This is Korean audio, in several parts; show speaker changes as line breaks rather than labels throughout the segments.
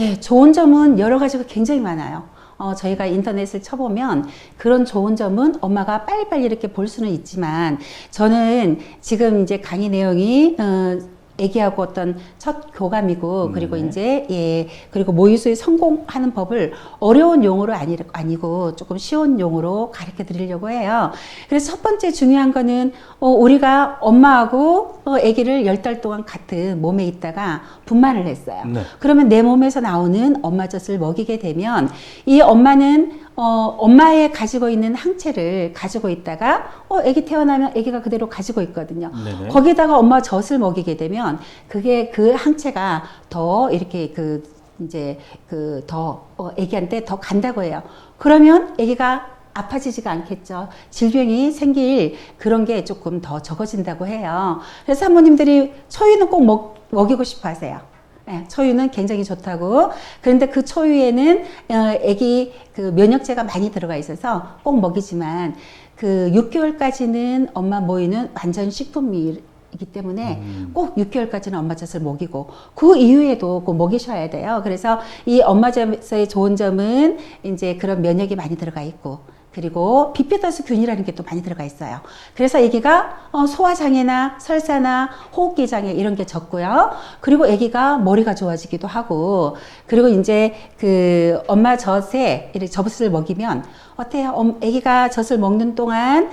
예, 좋은 점은 여러 가지가 굉장히 많아요. 어, 저희가 인터넷을 쳐보면 그런 좋은 점은 엄마가 빨리빨리 이렇게 볼 수는 있지만 저는 지금 이제 강의 내용이 어, 애기하고 어떤 첫 교감이고 그리고
네.
이제 예 그리고 모유수에 성공하는 법을 어려운 용어로 아니, 아니고 조금 쉬운 용어로 가르쳐 드리려고 해요. 그래서 첫 번째 중요한 거는 어, 우리가 엄마하고 어, 아기를 열 달 동안 같은 몸에 있다가 분만을 했어요.
네.
그러면 내 몸에서 나오는 엄마 젖을 먹이게 되면 이 엄마는 어, 엄마의 가지고 있는 항체를 가지고 있다가 어, 아기 태어나면 아기가 그대로 가지고 있거든요.
네네.
거기다가 엄마 젖을 먹이게 되면 그게 그 항체가 더 이렇게 그 이제 그더 어, 아기한테 더 간다고 해요. 그러면 아기가 아파지지가 않겠죠. 질병이 생길 그런 게 조금 더 적어진다고 해요. 그래서 사모님들이 초유는 꼭 먹, 먹이고 싶어 하세요. 예, 초유는 굉장히 좋다고. 그런데 그 초유에는 어, 아기 그 면역제가 많이 들어가 있어서 꼭 먹이지만 그 6개월까지는 엄마 모유는 완전 식품이 이기 때문에
음.
꼭 6개월까지는 엄마 젖을 먹이고 그 이후에도 꼭 먹이셔야 돼요. 그래서 이 엄마 젖의 좋은 점은 이제 그런 면역이 많이 들어가 있고 그리고 비피더스 균이라는 게 또 많이 들어가 있어요. 그래서 아기가 어, 소화장애나 설사나 호흡기 장애 이런 게 적고요. 그리고 아기가 머리가 좋아지기도 하고 그리고 이제 그 엄마 젖에 젖을 먹이면 어때요? 엄- 아기가 젖을 먹는 동안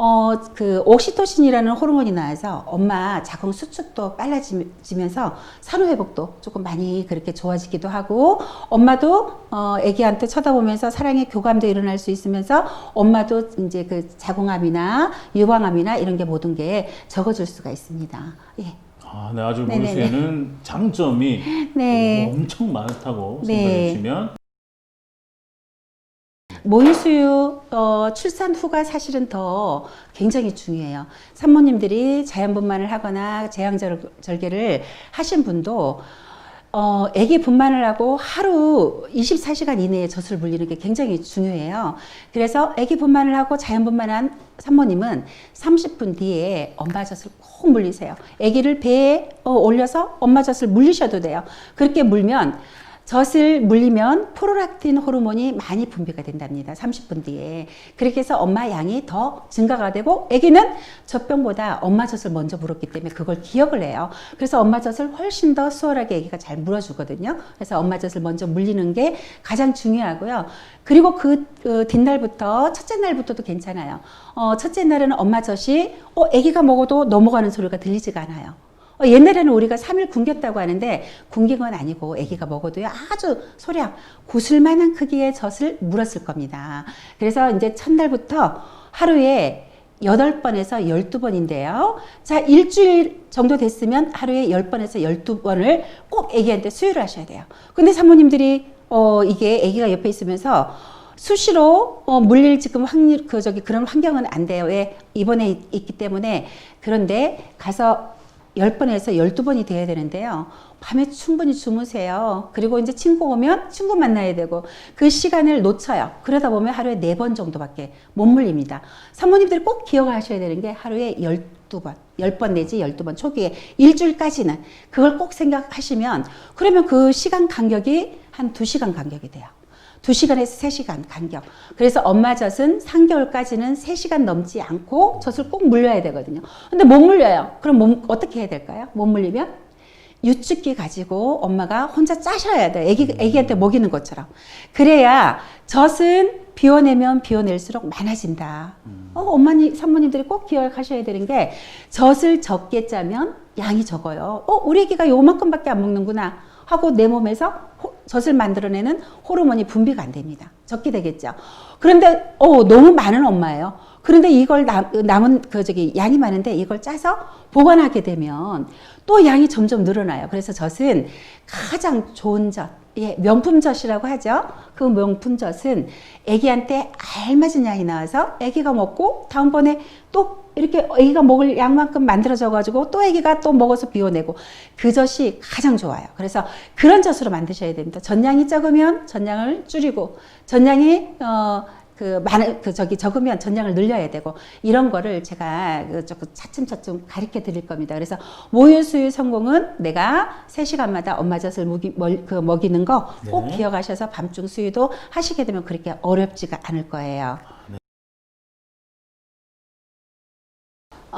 어, 그, 옥시토신이라는 호르몬이 나와서 엄마 자궁 수축도 빨라지면서 산후 회복도 조금 많이 그렇게 좋아지기도 하고, 엄마도, 어, 애기한테 쳐다보면서 사랑의 교감도 일어날 수 있으면서 엄마도 이제 그 자궁암이나 유방암이나 이런 게 모든 게 적어질 수가 있습니다. 예.
아, 네, 아주
네네네.
모유수에는 장점이
네.
뭐 엄청 많다고
네.
생각해 주시면
모유수유 어, 출산 후가 사실은 더 굉장히 중요해요. 산모님들이 자연분만을 하거나 제왕절개를 하신 분도 어, 아기 분만을 하고 하루 24시간 이내에 젖을 물리는 게 굉장히 중요해요. 그래서 아기 분만을 하고 자연 분만한 산모님은 30분 뒤에 엄마 젖을 꼭 물리세요. 아기를 배에 어, 올려서 엄마 젖을 물리셔도 돼요. 그렇게 물면 젖을 물리면 프로락틴 호르몬이 많이 분비가 된답니다. 30분 뒤에. 그렇게 해서 엄마 양이 더 증가가 되고 아기는 젖병보다 엄마 젖을 먼저 물었기 때문에 그걸 기억을 해요. 그래서 엄마 젖을 훨씬 더 수월하게 아기가 잘 물어주거든요. 그래서 엄마 젖을 먼저 물리는 게 가장 중요하고요. 그리고 그 어, 뒷날부터 첫째 날부터도 괜찮아요. 어, 첫째 날에는 엄마 젖이 어, 아기가 먹어도 넘어가는 소리가 들리지가 않아요. 어, 옛날에는 우리가 3일 굶겼다고 하는데 굶긴 건 아니고 아기가 먹어도요 아주 소량 구슬만한 크기의 젖을 물었을 겁니다. 그래서 이제 첫날부터 하루에 8번에서 12번인데요. 자, 일주일 정도 됐으면 하루에 10번에서 12번을 꼭 아기한테 수유를 하셔야 돼요. 근데 사모님들이 어, 이게 아기가 옆에 있으면서 수시로 어, 물릴 지금 확률 그 저기 그런 환경은 안 돼요. 왜 입원해 있- 있기 때문에 그런데 가서 10번에서 12번이 돼야 되는데요. 밤에 충분히 주무세요. 그리고 이제 친구 오면 친구 만나야 되고 그 시간을 놓쳐요. 그러다 보면 하루에 4번 정도밖에 못 물립니다. 사모님들이 꼭 기억하셔야 되는 게 하루에 12번, 10번 내지 12번 초기에 일주일까지는 그걸 꼭 생각하시면 그러면 그 시간 간격이 한 2시간 간격이 돼요. 2시간에서 3시간 간격. 그래서 엄마 젖은 3개월까지는 3시간 넘지 않고 젖을 꼭 물려야 되거든요. 근데 못 물려요. 그럼 몸, 어떻게 해야 될까요? 못 물리면 유축기 가지고 엄마가 혼자 짜셔야 돼요. 애기, 애기한테 먹이는 것처럼. 그래야 젖은 비워내면 비워낼수록 많아진다. 어, 어머니, 산모님들이 꼭 기억하셔야 되는 게 젖을 적게 짜면 양이 적어요. 어, 우리 애기가 요만큼밖에 안 먹는구나. 하고 내 몸에서 호- 젖을 만들어내는 호르몬이 분비가 안 됩니다. 적게 되겠죠. 그런데 어 너무 많은 엄마예요. 그런데 이걸 남, 남은 그 저기 양이 많은데 이걸 짜서 보관하게 되면 또 양이 점점 늘어나요. 그래서 젖은 가장 좋은 젖, 예, 명품젖이라고 하죠. 그 명품젖은 아기한테 알맞은 양이 나와서 아기가 먹고 다음번에 또 이렇게 아기가 먹을 양만큼 만들어져 가지고 또 아기가 또 먹어서 비워내고 그 젖이 가장 좋아요. 그래서 그런 젖으로 만드셔야 됩니다. 전량이 적으면 전량을 줄이고 전량이 어 그 많은 그 저기 적으면 전량을 늘려야 되고 이런 거를 제가 그 조금 차츰차츰 가르쳐 드릴 겁니다. 그래서 모유 수유 성공은 내가 3시간마다 엄마 젖을 먹이, 멀- 그 먹이는 거꼭
네.
기억하셔서 밤중 수유도 하시게 되면 그렇게 어렵지가 않을 거예요.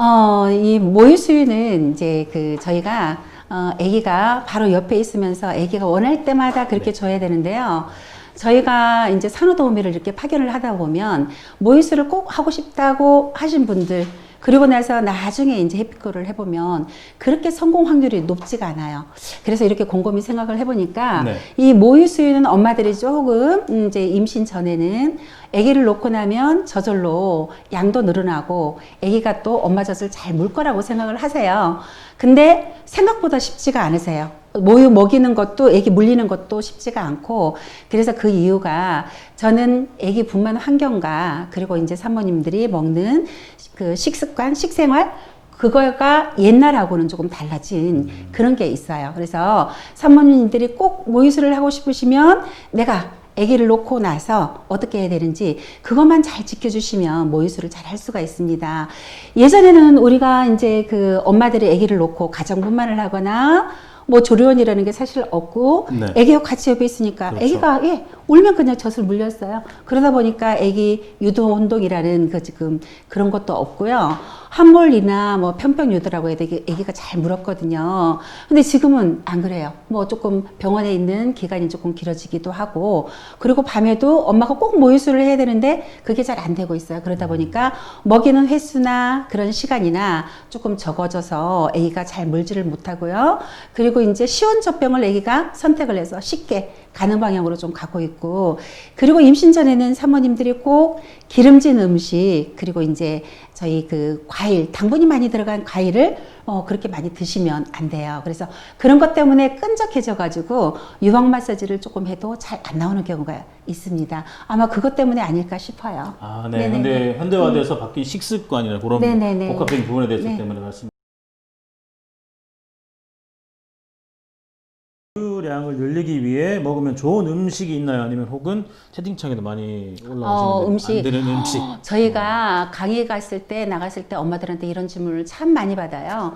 어, 이 모유 수유는 이제 그 저희가 어, 아기가 바로 옆에 있으면서 아기가 원할 때마다 그렇게 줘야 되는데요. 저희가 이제 산후도우미를 이렇게 파견을 하다 보면 모유수를 꼭 하고 싶다고 하신 분들 그리고 나서 나중에 이제 해피콜을 해보면 그렇게 성공 확률이 높지가 않아요. 그래서 이렇게 곰곰이 생각을 해보니까
네.
이 모유 수유는 엄마들이 조금 음, 이제 임신 전에는 아기를 놓고 나면 저절로 양도 늘어나고 아기가 또 엄마 젖을 잘 물 거라고 생각을 하세요. 근데 생각보다 쉽지가 않으세요. 모유 먹이는 것도 아기 물리는 것도 쉽지가 않고 그래서 그 이유가 저는 아기 분만 환경과 그리고 이제 사모님들이 먹는 그 식습관, 식생활 그거가 옛날하고는 조금 달라진 그런 게 있어요. 그래서 사모님들이 꼭 모유수를 하고 싶으시면 내가 아기를 놓고 나서 어떻게 해야 되는지 그것만 잘 지켜주시면 모유수를 잘 할 수가 있습니다. 예전에는 우리가 이제 그 엄마들이 아기를 놓고 가정 분만을 하거나 뭐 조리원이라는 게 사실 없고
네.
아기가 같이 옆에 있으니까
그렇죠.
아기가 예 울면 그냥 젖을 물렸어요. 그러다 보니까 아기 유도 운동이라는 그 지금 그런 것도 없고요. 함몰이나 뭐 편평유도라고 해야 되게 아기가 잘 물었거든요. 근데 지금은 안 그래요. 뭐 조금 병원에 있는 기간이 조금 길어지기도 하고 그리고 밤에도 엄마가 꼭 모유수를 해야 되는데 그게 잘 안 되고 있어요. 그러다 보니까 먹이는 횟수나 그런 시간이나 조금 적어져서 아기가 잘 물지를 못하고요. 그리고 이제 시원 젖병을 아기가 선택을 해서 쉽게 가는 방향으로 좀 가고 있고 그리고 임신 전에는 사모님들이 꼭 기름진 음식 그리고 이제 저희 그 과일 당분이 많이 들어간 과일을 어 그렇게 많이 드시면 안 돼요. 그래서 그런 것 때문에 끈적해져 가지고 유방 마사지를 조금 해도 잘 안 나오는 경우가 있습니다. 아마 그것 때문에 아닐까 싶어요.
아, 네.
네네네.
근데 현대화돼서 바뀐 식습관이나 그런
네네네.
복합적인 부분에 대해서
네.
때문에 말씀. 량을 늘리기 위해 먹으면 좋은 음식이 있나요? 아니면 혹은 채팅창에도 많이 올라오시는데
어, 음식.
안 되는 음식.
저희가 강의 갔을 때 나갔을 때 엄마들한테 이런 질문을 참 많이 받아요.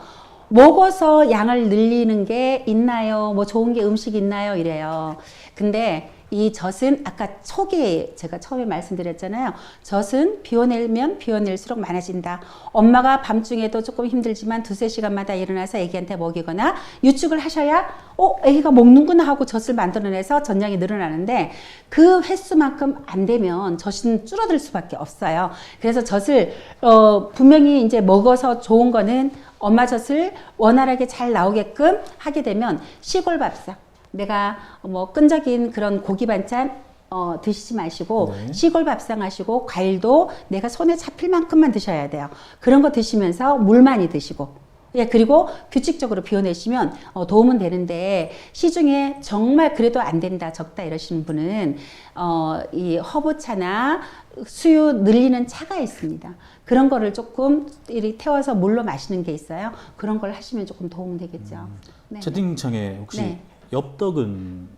먹어서 양을 늘리는 게 있나요? 뭐 좋은 게 음식 있나요? 이래요. 근데 이 젖은 아까 초기에 제가 처음에 말씀드렸잖아요. 젖은 비워내면 비워낼수록 많아진다. 엄마가 밤중에도 조금 힘들지만 두세 시간마다 일어나서 아기한테 먹이거나 유축을 하셔야 어, 아기가 먹는구나 하고 젖을 만들어내서 전량이 늘어나는데 그 횟수만큼 안 되면 젖은 줄어들 수밖에 없어요. 그래서 젖을 어, 분명히 이제 먹어서 좋은 거는 엄마 젖을 원활하게 잘 나오게끔 하게 되면 시골 밥상 내가 뭐 끈적인 그런 고기 반찬 어, 드시지 마시고
네.
시골 밥상 하시고 과일도 내가 손에 잡힐 만큼만 드셔야 돼요. 그런 거 드시면서 물 많이 드시고 예, 그리고 규칙적으로 비워내시면 어, 도움은 되는데 시중에 정말 그래도 안 된다, 적다 이러시는 분은 어, 이 허브차나 수유 늘리는 차가 있습니다. 그런 거를 조금 이렇게 태워서 물로 마시는 게 있어요. 그런 걸 하시면 조금 도움 되겠죠. 네.
채팅창에 혹시
네.
엽떡은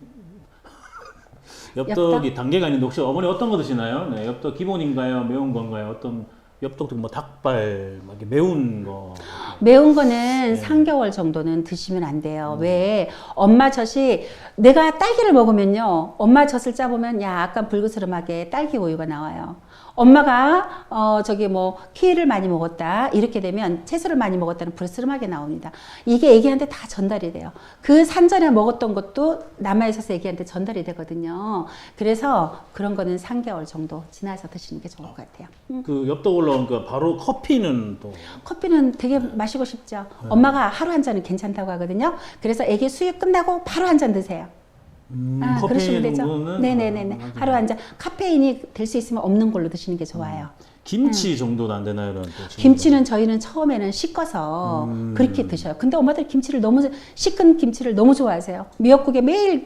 엽떡이
엽떡?
단계가 있는데 혹시 어머니 어떤 거 드시나요? 네, 엽떡 기본인가요? 매운 건가요? 어떤 엽떡도 뭐 닭발 막 이렇게 매운 거.
매운 거는 3개월 정도는 드시면 안 돼요. 왜? 엄마 젖이 내가 딸기를 먹으면요. 엄마 젖을 짜보면 약간 불그스름하게 딸기 우유가 나와요. 엄마가 어 저기 뭐 키위를 많이 먹었다 이렇게 되면 채소를 많이 먹었다는 불스름하게 나옵니다. 이게 애기한테 다 전달이 돼요. 그 산전에 먹었던 것도 남아 있어서 애기한테 전달이 되거든요. 그래서 그런 거는 3개월 정도 지나서 드시는 게 좋을 것 같아요. 음.
그 엽떡 올라오니까 바로 커피는 또
커피는 되게 마시고 싶죠. 엄마가 하루 한 잔은 괜찮다고 하거든요. 그래서 애기 수유 끝나고 바로 한 잔 드세요.
음,
아, 그러시면 되죠.
정도는
네네네네.
아,
하루 한 잔. 카페인이 될 수 있으면 없는 걸로 드시는 게 좋아요.
김치 정도도 안 되나요? 이런.
음. 김치는 저희는 처음에는 씻어서
음.
그렇게 드셔요. 근데 엄마들 김치를 너무 씻은 김치를 너무 좋아하세요. 미역국에 매일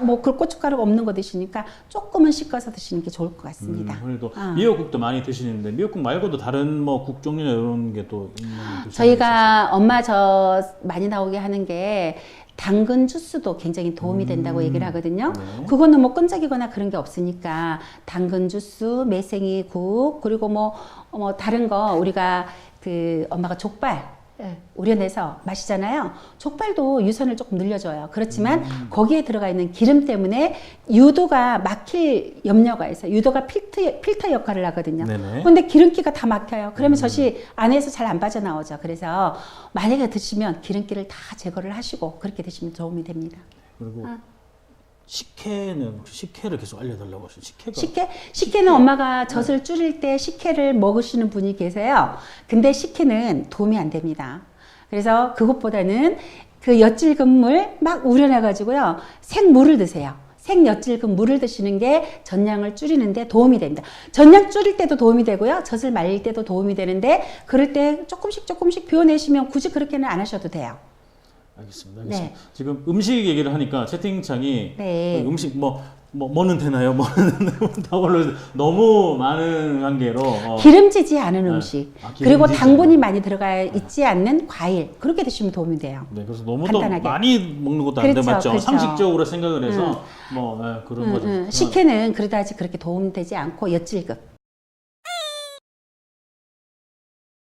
뭐 그 고춧가루가 없는 거 드시니까 조금은 씻어서 드시는 게 좋을 것 같습니다.
음, 그래도
아.
미역국도 많이 드시는데 미역국 말고도 다른 뭐 국 종류나 이런 게 또 있는 게 있으세요?
저희가 엄마 저 많이 나오게 하는 게 당근 주스도 굉장히 도움이 된다고 얘기를 하거든요.
네.
그거는 뭐 끈적이거나 그런 게 없으니까 당근 주스, 매생이 국 그리고 뭐, 어, 뭐 다른 거 우리가 그 엄마가 족발 예, 우려내서 마시잖아요. 족발도 유선을 조금 늘려줘요. 그렇지만 거기에 들어가 있는 기름 때문에 유도가 막힐 염려가 있어요. 유도가 필터, 필터 역할을 하거든요.
네네.
근데 기름기가 다 막혀요. 그러면 젖이 안에서 잘 안 빠져나오죠. 그래서 만약에 드시면 기름기를 다 제거를 하시고 그렇게 드시면 도움이 됩니다.
그리고
아.
식혜는 식혜를 계속 알려달라고 하시죠. 식혜가
식혜? 식혜는 엄마가 젖을 줄일 때 식혜를 먹으시는 분이 계세요. 근데 식혜는 도움이 안 됩니다. 그래서 그것보다는 그 엿질근 물막 우려내가지고요. 생물을 드세요. 생 엿질근 물을 드시는 게 전량을 줄이는데 도움이 됩니다. 전량 줄일 때도 도움이 되고요. 젖을 말릴 때도 도움이 되는데 그럴 때 조금씩 조금씩 비워내시면 굳이 그렇게는 안 하셔도 돼요.
알겠습니다. 알겠습니다.
네.
지금 음식 얘기를 하니까 채팅창이
네.
그 음식 뭐, 뭐 뭐는 되나요? 뭐는 다 올라 너무 많은 관계로 어,
기름지지 않은
네.
음식
아,
그리고
기름지지
당분이 많이 들어가 있지 않는 과일 그렇게 드시면 도움이 돼요.
네, 그래서 너무 또
간단하게.
많이 먹는 것도 안돼
그렇죠,
맞죠?
그렇죠.
상식적으로 생각을 해서 뭐 예, 그런
음,
거죠.
음. 식혜는 그러다 지 그렇게 도움되지 않고 엿질급